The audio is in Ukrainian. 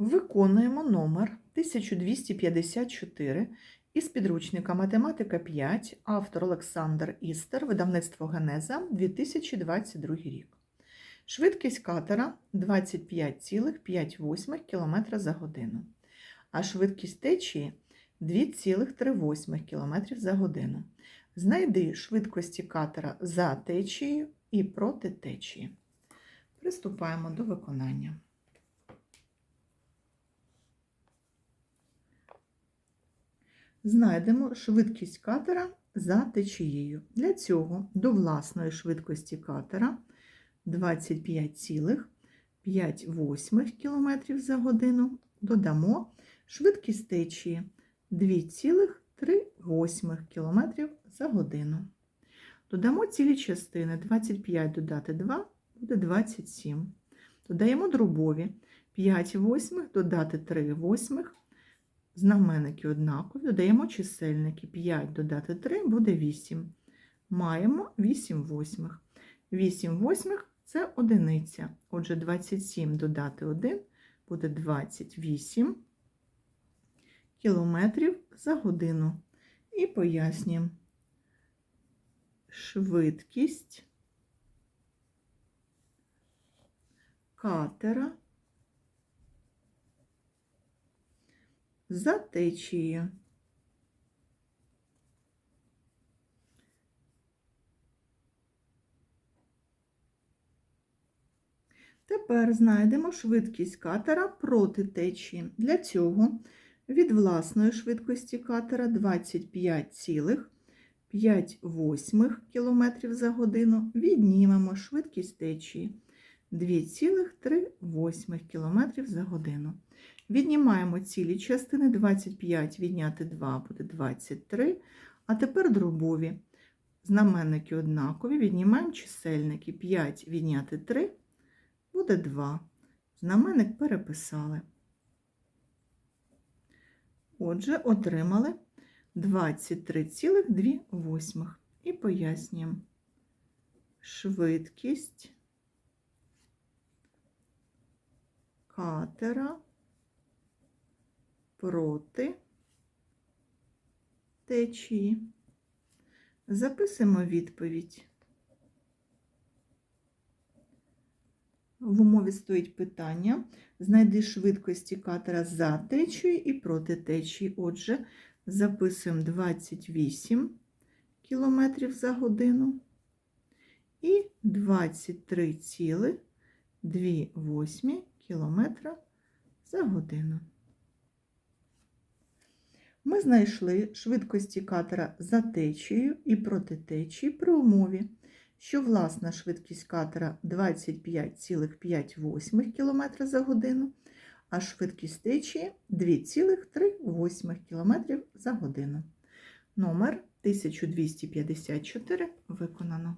Виконуємо номер 1254 із підручника Математика 5, автор Олександр Істер, видавництво Генеза, 2022 рік. Швидкість катера 25,5 км за годину, а швидкість течії 2,3 км за годину. Знайди швидкості катера за течією і проти течії. Приступаємо до виконання. Знайдемо швидкість катера за течією. Для цього до власної швидкості катера 25,5 км за годину додамо швидкість течії 2,3 км за годину. Додамо цілі частини 25 додати 2 буде 27. Додаємо дробові 5 восьмих додати 3 восьмих. Знаменники однакові, додаємо чисельники 5 додати 3 буде 8. Маємо 8 восьмих. 8 восьмих це одиниця. Отже, 27 додати 1 буде 28 кілометрів за годину. І пояснюємо швидкість катера за течією. Tепер знайдемо швидкість катера проти течії. Для цього від власної швидкості катера 25,5 км за годину віднімемо швидкість течії 2,3 км за годину. Віднімаємо цілі частини 25 відняти 2 буде 23. А тепер дробові. Знаменники однакові, віднімаємо чисельники 5 відняти 3 буде 2. Знаменник переписали. Отже, отримали 23,2. І пояснюємо швидкість катера проти течії. Записуємо відповідь. В умові стоїть питання. Знайди швидкості катера за течією і проти течії. Отже, записуємо 28 км за годину і 23,2 км за годину. Ми знайшли швидкості катера за течією і проти течії при умові, що власна швидкість катера 25,5 км за годину, а швидкість течії 2,3 км за годину. Номер 1254 виконано.